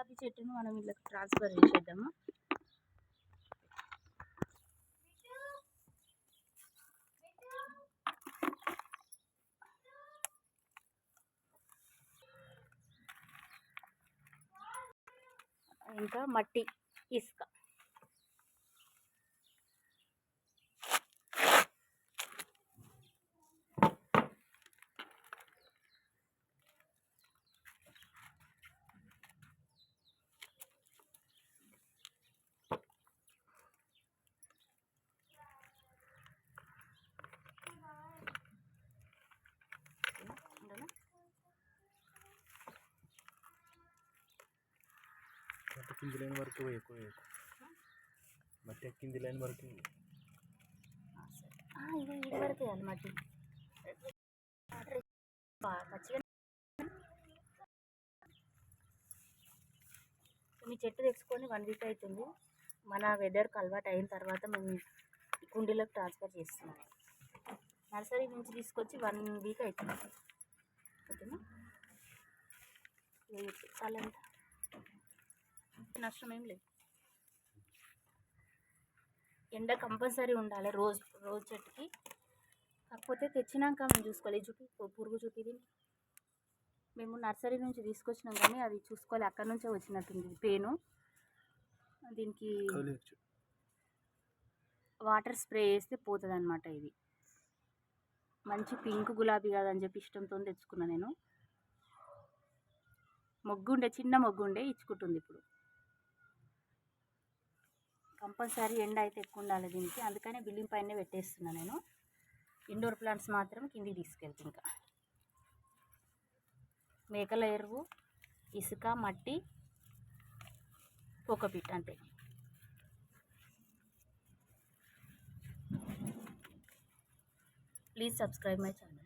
గులాబీ చెట్టును మనం ఇలా ట్రాన్స్ఫర్ చేసేద్దాము? ఇంకా మట్టి ఇసుక ఉండనా? మట్టి కింది లైన్ వరకు ఎక్కువ మట్టి కింది లైన్ వరకు వరకు మట్టి. మీ చెట్టు తెచ్చుకొని వన్ వీక్ అవుతుంది. మన వెదర్కి అలవాటు అయిన తర్వాత మేము కుండీలోకి ట్రాన్స్ఫర్ చేస్తున్నాం. నర్సరీ నుంచి తీసుకొచ్చి వన్ వీక్ అవుతుంది. ఓకేనా? చాలా నష్టం ఏం లేదు. ఎండ కంపల్సరీ ఉండాలి రోజు రోజు చెట్టుకి. కాకపోతే తెచ్చినాక మేము చూసుకోవాలి. పు- పురుగు దీన్ని మేము నర్సరీ నుంచి తీసుకొచ్చినాం కానీ అది చూసుకోవాలి. అక్కడ నుంచే వచ్చినట్టుంది పేను. దీనికి. వాటర్ స్ప్రే చేస్తే పోతుంది అనమాట ఇది. మంచి పింక్ గులాబీ కాదని చెప్పి ఇష్టంతో తెచ్చుకున్నా నేను. మొగ్గుండే చిన్న మొగ్గుండే ఇచ్చుకుంటుంది ఇప్పుడు. కంపల్సరీ ఎండ అయితే ఎక్కువ ఉండాలి దీనికి. అందుకనే బిల్డింగ్ పైనే పెట్టేస్తున్నా నేను. ఇండోర్ ప్లాంట్స్ మాత్రం కిందికి తీసుకెళ్తా ఇంకా. మేకల ఎరువు ఇసుక మట్టి కోకోపీట్ అంతే. Please subscribe my channel